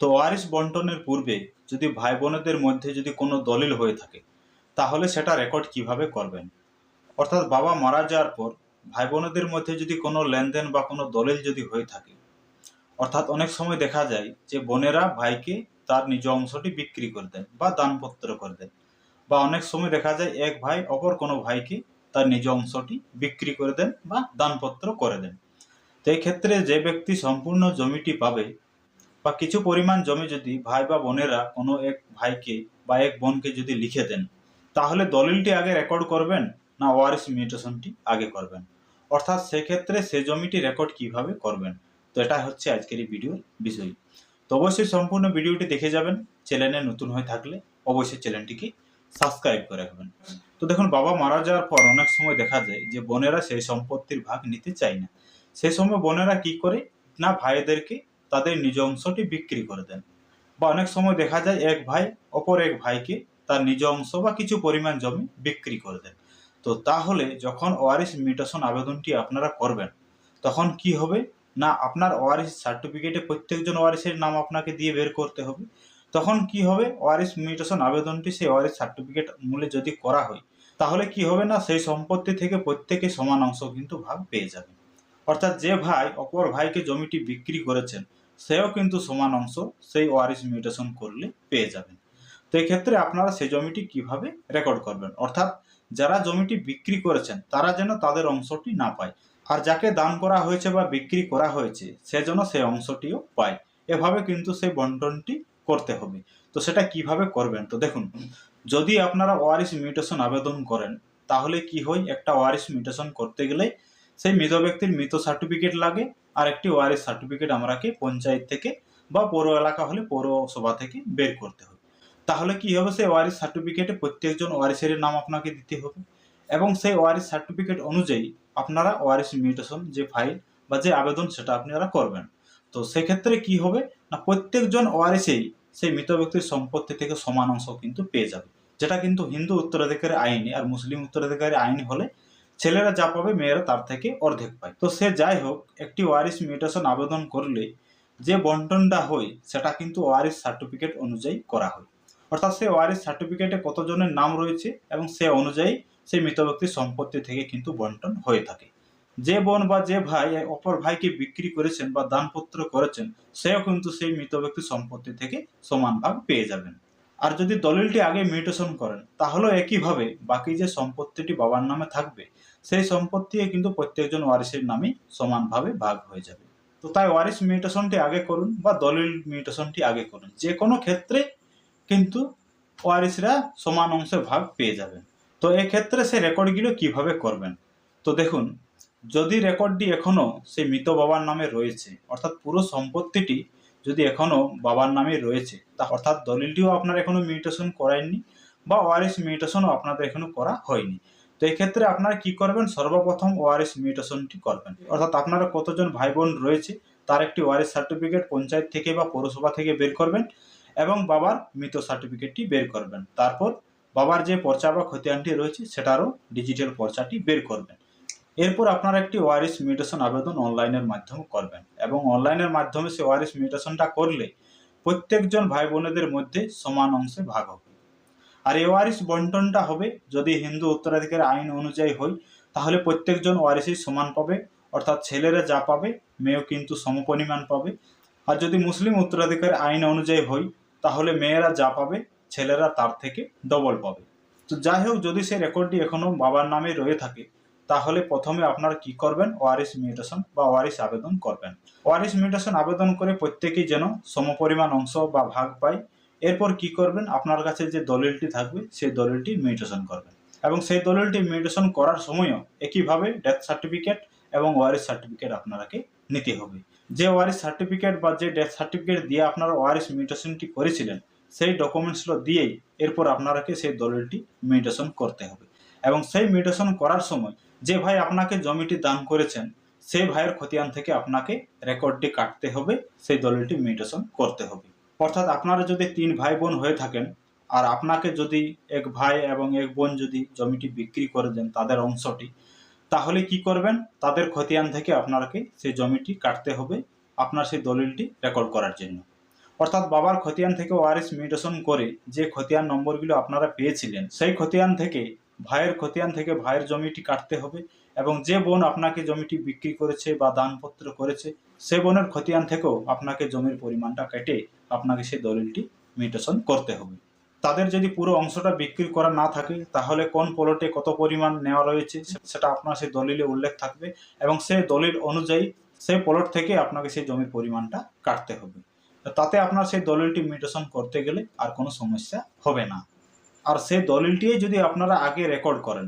তো ওয়ারিশ বন্টনের পূর্বে যদি ভাই বোনেদের মধ্যে যদি কোনো দলিল হয়ে থাকে, তাহলে সেটা রেকর্ড কীভাবে করবেন? অর্থাৎ বাবা মারা যাওয়ার পর ভাই বোনেদের মধ্যে যদি কোনো লেনদেন বা কোনো দলিল যদি হয়ে থাকে, অর্থাৎ অনেক সময় দেখা যায় যে বোনেরা ভাইকে তার নিজ অংশটি বিক্রি করে দেন বা দানপত্র করে দেন বা অনেক সময় দেখা যায় এক ভাই অপর কোনো ভাইকে তার নিজ অংশটি বিক্রি করে দেন বা দানপত্র করে দেন। তো এই ক্ষেত্রে যে ব্যক্তি সম্পূর্ণ জমিটি পাবে বা কিছু পরিমাণ জমি যদি ভাই বা বোনেরা কোনো এক ভাইকে বা এক বোনকে যদি লিখে দেন, তাহলে দলিলটি আগে রেকর্ড করবেন না ওয়ারিস মিউটেশনটি আগে করবেন? অর্থাৎ সেক্ষেত্রে সে জমিটি রেকর্ড কীভাবে করবেন? তো এটা হচ্ছে আজকের এই ভিডিওর বিষয়। তো অবশ্যই সম্পূর্ণ ভিডিওটি দেখে যাবেন, চ্যানেলে নতুন হয়ে থাকলে অবশ্যই চ্যানেলটিকে সাবস্ক্রাইব করে রাখবেন। তো দেখুন, বাবা মারা যাওয়ার পর অনেক সময় দেখা যায় যে বোনেরা সেই সম্পত্তির ভাগ নিতে চায় না। সেই সময় বোনেরা কি করে? না ভাইদেরকে তাদের নিজ অংশটি বিক্রি করে দেন। বা অনেক সময় দেখা যায় এক ভাই অপর এক ভাইকে তার নিজ অংশ বা কিছু পরিমাণ জমি বিক্রি করে দেন। তো তাহলে যখন ওয়ারিস মিউটেশন আবেদনটি আপনারা করবেন, তখন কি হবে? না, আপনার ওয়ারিস সার্টিফিকেটে প্রত্যেকজন ওয়ারিসের নাম আপনাকে দিয়ে বের করতে হবে। তখন কি হবে? ওয়ারিস মিউটেশন আবেদনটি সেই ওয়ারিস সার্টিফিকেট মূলে যদি করা হয়, তাহলে কি হবে না? সেই সম্পত্তি থেকে প্রত্যেকে সমান অংশ কিন্তু ভাগ পেয়ে যাবে অর্থাৎ যে ভাই, অপর ভাইকে জমিটি বিক্রি করেছেন, সেও কিন্তু সমান অংশ সেই ওয়ারিস মিউটেশন করলে পেয়ে যাবেন। তো এই ক্ষেত্রে আপনারা সেই জমিটি কীভাবে রেকর্ড করবেন? অর্থাৎ যারা জমিটি বিক্রি করেছেন, তারা যেন তাদের অংশটি না পায়। আর যাকে দান করা হয়েছে বা বিক্রি করা হয়েছে, সে যেন সেই অংশটিও পায়। এভাবে কিন্তু সেই বন্টনটি করতে হবে। তো সেটা কীভাবে করবেন? তো দেখুন, যদি আপনারা ওয়ারিস মিউটেশন আবেদন করেন, তাহলে কি হয়? একটা ওয়ারিস মিউটেশন করতে গেলে সেই মৃত ব্যক্তির মৃত সার্টিফিকেট লাগে, আর একটি ওয়ারিস সার্টিফিকেট আমরাকে পঞ্চায়েত থেকে বা পৌর এলাকা হলে পৌরসভা থেকে বের করতে হবে। তাহলে কি হবে? সেই ওয়ারিস সার্টিফিকেটে প্রত্যেকজন ওয়ারিসের নাম আপনাকে দিতে হবে এবং সেই ওয়ারিস সার্টিফিকেট অনুযায়ী আপনারা ওয়ারিস মিউটেশন যে ফাইল বা যে আবেদন সেটা আপনারা করবেন। তো সেক্ষেত্রে কি হবে? না, প্রত্যেকজন ওয়ারিসেই সেই মৃত ব্যক্তির সম্পত্তি থেকে সমান অংশ কিন্তু পেয়ে যাবে। যেটা কিন্তু হিন্দু উত্তরাধিকারী আইনে, আর মুসলিম উত্তরাধিকারী আইন হলে ছেলেরা যা পাবে মেয়েরা তার থেকে অর্ধেক পায়। তো সে যাই হোক, একটি ওয়ারিস মিউটেশন আবেদন করলে যে বন্টনটা হয়, সেটা কিন্তু ওয়ারিস সার্টিফিকেট অনুযায়ী করা হয়। অর্থাৎ সেই ওয়ারিস সার্টিফিকেটে কতজনের নাম রয়েছে এবং সে অনুযায়ী সেই মৃত ব্যক্তির সম্পত্তি থেকে কিন্তু বন্টন হয়ে থাকে। যে বোন বা যে ভাই, অপর ভাইকে বিক্রি করেছেন বা দানপত্র করেছেন, সেও কিন্তু সেই মৃত ব্যক্তির সম্পত্তি থেকে সমান ভাগ পেয়ে যাবেন। আর যদি দলিলটি আগে মিউটেশন করেন, তাহলেও একইভাবে বাকি যে সম্পত্তিটি বাবার নামে থাকবে, সেই সম্পত্তি কিন্তু প্রত্যেকজন ওয়ারিসের নামে সমানভাবে ভাগ হয়ে যাবে। তো তাই ওয়ারিস মিউটেশনটি আগে করুন বা দলিল মিউটেশনটি আগে করুন। যে কোনো ক্ষেত্রে কিন্তু ওয়ারিসরা সমান অংশে ভাগ পেয়ে যাবেন। তো এক্ষেত্রে সেই রেকর্ডগুলো কীভাবে করবেন? তো দেখুন, যদি রেকর্ডটি এখনও সেই মৃত বাবার নামে রয়েছে, অর্থাৎ পুরো সম্পত্তিটি যদি এখনও বাবার নামে রয়েছে, তা অর্থাৎ দলিলটিও আপনার এখনও মিউটেশন করায়নি বা ওয়ারিস মিউটেশনও আপনাদের এখনও করা হয়নি। তো এই ক্ষেত্রে আপনারা কি করবেন? সর্বপ্রথম ওয়ারিস মিউটেশনটি করবেন। অর্থাৎ আপনারা কতজন ভাই বোন রয়েছে, তার একটি ওয়ারিস সার্টিফিকেট পঞ্চায়েত থেকে বা পৌরসভা থেকে বের করবেন এবং বাবার মৃত সার্টিফিকেটটি বের করবেন। তারপর বাবার যে পর্চা বা খতিয়ানটি রয়েছে, সেটারও ডিজিটাল পর্চাটি বের করবেন। এরপর আপনারা একটি ওয়ারিস মিউটেশন আবেদন অনলাইনের মাধ্যমে করবেন এবং অনলাইনের মাধ্যমে সে ওয়ারিস মিউটেশনটা করলে প্রত্যেকজন ভাই বোনেদের মধ্যে সমান অংশে ভাগ হবে। আর এই ওয়ারিস বন্টনটা হবে, যদি হিন্দু উত্তরাধিকার আইন অনুযায়ী হয়, তাহলে প্রত্যেকজন ওয়ারিসই সমান পাবে, অর্থাৎ ছেলেরা যা পাবে, মেয়েও কিন্তু সমপরিমাণ পাবে। আর যদি মুসলিম উত্তরাধিকার আইন অনুযায়ী হয়, তাহলে মেয়েরা যা পাবে, ছেলেরা তার থেকে ডবল পাবে। তো যাই হোক, যদি সেই রেকর্ডটি এখনও বাবার নামে রয়ে থাকে তাহলে প্রথমে আপনারা কি করবেন? ওয়ারিস মিউটেশন বা ওয়ারিস আবেদন করবেন। ওয়ারিস মিউটেশন আবেদন করে প্রত্যেকেই যেন সমপরিমাণ অংশ বা ভাগ পায়। এরপর কি করবেন? আপনার কাছে যে দলিলটি থাকবে, সেই দলিলটি মিউটেশন করবেন। এবং সেই দলিলটি মিউটেশন করার সময়ও একইভাবে ডেথ সার্টিফিকেট এবং ওয়ারিস সার্টিফিকেট আপনারাকে নিতে হবে। যে ওয়ারিস সার্টিফিকেট বা যে ডেথ সার্টিফিকেট দিয়ে আপনারা ওয়ারিস মিউটেশনটি করেছিলেন, সেই ডকুমেন্টসগুলো দিয়েই এরপর আপনারাকে সেই দলিলটি মিউটেশন করতে হবে। এবং সেই মিউটেশন করার সময় যে ভাই আপনাকে জমিটি দান করেছেন সেই ভাইয়ের খতিয়ান থেকে আপনাকে রেকর্ডটি কাটতে হবে, সেই দলিলটি মিউটেশন করতে হবে। অর্থাৎ আপনারা যদি তিন ভাই বোন হয়ে থাকেন আর আপনাকে যদি এক ভাই এবং এক বোন যদি জমিটি বিক্রি করে দেন তাদের অংশটি, তাহলে কি করবেন? তাদের খতিয়ান থেকে আপনাকে সেই জমিটি কাটতে হবে, আপনার সেই দলিলটি রেকর্ড করার জন্য। অর্থাৎ বাবার খতিয়ান থেকে ওয়ারিস মিউটেশন করে যে খতিয়ান নম্বরগুলো আপনারা পেয়েছিলেন, সেই খতিয়ান থেকে ভাইয়ের খতিয়ান থেকে ভাইয়ের জমিটি কাটতে হবে এবং যে বোন আপনাকে জমিটি বিক্রি করেছে বা দানপত্র করেছে, সে বোনের খতিয়ান থেকেও আপনাকে জমির পরিমাণটা কেটে আপনাকে সেই দলিলটি মিউটেশন করতে হবে। তাদের যদি পুরো অংশটা বিক্রি করা না থাকে, তাহলে কোন পলটে কত পরিমাণ নেওয়া রয়েছে সেটা আপনার সেই দলিলে উল্লেখ থাকবে এবং সেই দলিল অনুযায়ী সেই পলট থেকে আপনাকে সেই জমির পরিমাণটা কাটতে হবে। তাতে আপনার সেই দলিলটি মিউটেশন করতে গেলে আর কোনো সমস্যা হবে না। আর সেই দলিলটি যদি আপনারা আগে রেকর্ড করেন,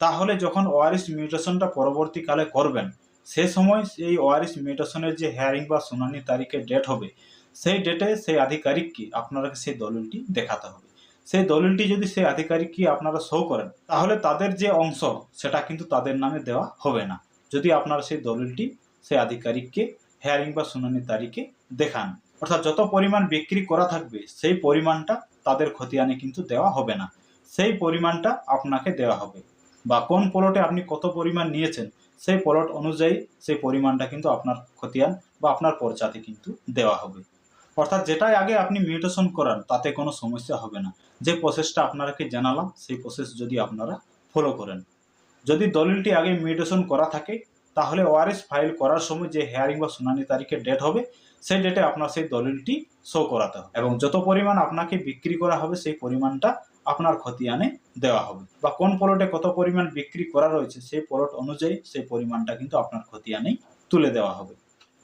তাহলে যখন ওয়ারিস মিউটেশনটা পরবর্তীকালে করবেন, সে সময় সেই ওয়ারিস মিউটেশনের যে হেয়ারিং বা শুনানি তারিখের ডেট হবে, সেই ডেটে সেই আধিকারিককে আপনাকে সেই দলিলটি দেখাতে হবে। সেই দলিলটি যদি সেই আধিকারিককে আপনারা শো করেন, তাহলে তাদের যে অংশ, সেটা কিন্তু তাদের নামে দেওয়া হবে না। যদি আপনারা সেই দলিলটি সেই আধিকারিককে হেয়ারিং বা শুনানি তারিখে দেখান, অর্থাৎ যত পরিমাণ বিক্রি করা থাকবে, সেই পরিমাণটা তাদের খতিয়ানে কিন্তু দেওয়া হবে না। সেই পরিমাণটা আপনাকে দেওয়া হবে। বা কোন প্লটে আপনি কত পরিমাণ নিয়েছেন, সেই প্লট অনুযায়ী সেই পরিমাণটা কিন্তু আপনার খতিয়ান বা আপনার পর্চাতে কিন্তু দেওয়া হবে। অর্থাৎ যেটাই আগে আপনি মিউটেশন করান, তাতে কোনো সমস্যা হবে না। যে প্রসেসটা আপনারাকে জানালাম, সেই প্রসেস যদি আপনারা ফলো করেন। যদি দলিলটি আগে মিউটেশন করা থাকে, তাহলে ওয়ারিস ফাইল করার সময় যে হেয়ারিং বা শুনানি তারিখের ডেট হবে সেই ডেটে আপনার সেই দলিলটি শো করাতে হবে এবং যত পরিমাণ আপনাকে বিক্রি করা হবে সেই পরিমাণটা আপনার খতিয়ানে দেওয়া হবে বা কোন প্লটে কত পরিমাণ বিক্রি করা রয়েছে সেই প্লট অনুযায়ী সেই পরিমাণটা কিন্তু আপনার খতিয়ানেই তুলে দেওয়া হবে।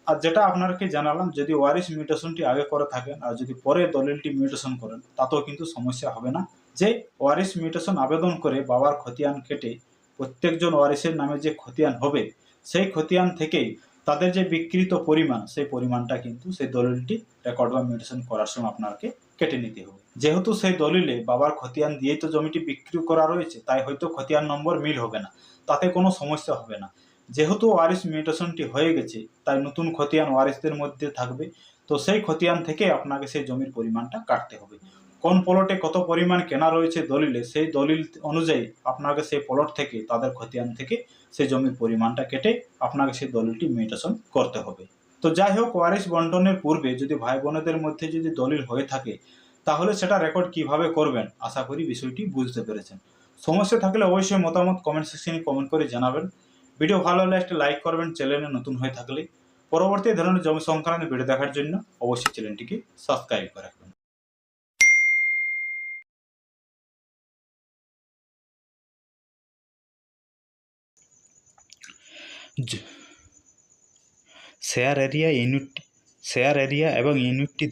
আর যেটা আপনাকে জানালাম, যদি ওয়ারিস মিউটেশনটি আগে করে থাকেন আর যদি পরে দলিলটি মিউটেশন করেন, তাতেও কিন্তু সমস্যা হবে না। যে ওয়ারিস মিউটেশন আবেদন করে বাবার খতিয়ান কেটে প্রত্যেকজন ওয়ারিসের নামে যে খতিয়ান হবে, সেই খতিয়ান থেকেই তাদের যে বিকৃত পরিমাণ, সেই পরিমাণটা কিন্তু সেই দলিলটি রেকর্ড বা মিউটেশন করার সময় আপনাকে কেটে নিতে হবে। যেহেতু সেই দলিলে বাবার খতিয়ান দিয়েই তো জমিটি বিক্রি করা রয়েছে, তাই হয়তো খতিয়ান নম্বর মিল হবে না। তাতে কোনো সমস্যা হবে না। যেহেতু ওয়ারিস মিউটেশনটি হয়ে গেছে, তাই নতুন খতিয়ান ওয়ারিসদের মধ্যে থাকবে। তো সেই খতিয়ান থেকে আপনাকে সেই জমির পরিমাণটা কাটতে হবে। কোন প্লটে কত পরিমাণ কেনা রয়েছে দলিলে, সেই দলিল অনুযায়ী আপনাকে সেই প্লট থেকে, তাদের খতিয়ান থেকে সেই জমির পরিমাণটা কেটে আপনাকে সেই দলিলটি মিউটেশন করতে হবে। তো যাই হোক ওয়ারিস বন্টনের পূর্বে যদি ভাই বোনেদের মধ্যে যদি দলিল হয়ে থাকে, তাহলে সেটা রেকর্ড কীভাবে করবেন? আশা করি বিষয়টি বুঝতে পেরেছেন। সমস্যা থাকলে অবশ্যই মতামত কমেন্ট সেকশনে কমেন্ট করে জানাবেন। ভিডিও ভালো হলে একটা লাইক করবেন চ্যানেলে নতুন হয়ে থাকলে। পরবর্তী ধরনের জমি সংক্রান্ত ভিডিও দেখার জন্য অবশ্যই চ্যানেলটিকে সাবস্ক্রাইব করে রাখবেন share area unit share area এবং ইউনিটটি